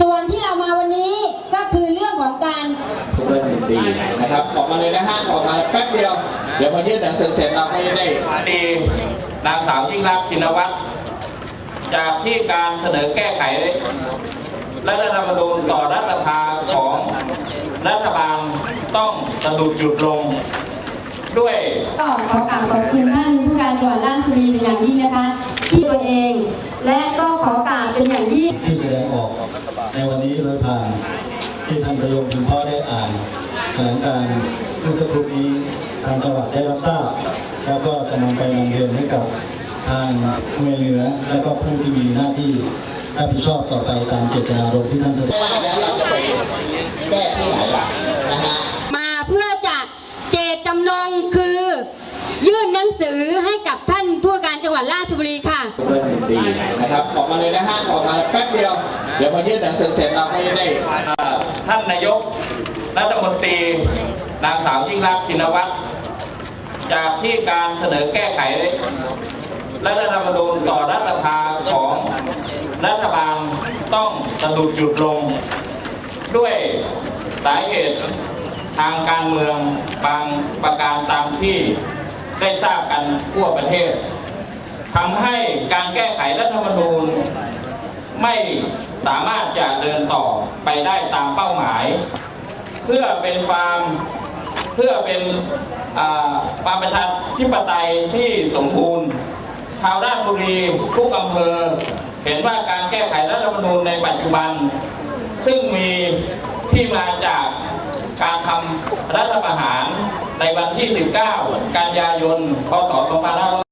ส่วนที่เรามาวันนี้ก็คือเรื่องของการซุปเปอร์หนึ่งปีนะครับออกมาเลยนะฮะออกมาแป๊บเดียว เดี๋ยวพอยื่นหนังสือเสร็จเราก็จะได้ดีนางสาวยิ่งรักษณ์ชินวัตรจากที่การเสนอแก้ไขรัฐธรรมนูญต่อรัฐสภาของรัฐบาลต้องสะดุดหยุดลงด้วยก็ขอกราบขอบคุณท่านผู้การจังหวัดราชบุรีเป็นอย่างยิ่งนะคะ ที่ตัวเอง และก็ขอกราบเป็นอย่างยิ่งที่แสดงออก ในวันนี้โดยผ่านที่ท่านประยคคุณพ่อได้อ่านแถลงการเมื่อสักครู่นี้ทางจังหวัดได้รับทราบ แล้วก็จะนำไปนำเรียนให้กับทางหน่วยเหนือและก็ผู้ที่มีหน้าที่รับผิดชอบต่อไปตามเจตนารมณ์ที่ท่านแสดงแล้วเราจะไปแก้ที่ไหนล่ะนะฮะมาเพื่อจะเจตจำนงคือ ยื่นหนังสือให้กับท่านผู้การ ชบุรีค่ะซุปเปอร์หนึ่งปีนะครับออกมาเลยนะฮะออกมาแป๊บเดียว เดี๋ยวพอยื่นหนังสือเสร็จเราก็จะได้ท่านนายกรัฐมนตรีนางสาวยิ่งรักชินวัตรจากที่การเสนอแก้ไขรัฐธรรมนูญต่อรัฐสภาของรัฐบาลต้องสะดุดหยุดลง ด้วยสาเหตุทางการเมืองบางประการตามที่ได้ทราบกันทั่วประเทศ ทำให้การแก้ไขรัฐธรรมนูญ ไม่สามารถจะเดินต่อไปได้ตามเป้าหมาย เพื่อเป็นความเพื่อเป็นอ่าความประชาธิปไตยที่สมบูรณ์ ชาวราชบุรีทุกอำเภอ เห็นว่าการแก้ไขรัฐธรรมนูญในปัจจุบัน ซึ่งมีที่มาจากการทำรัฐประหารในวันที่ 19 กันยายน พศ 2500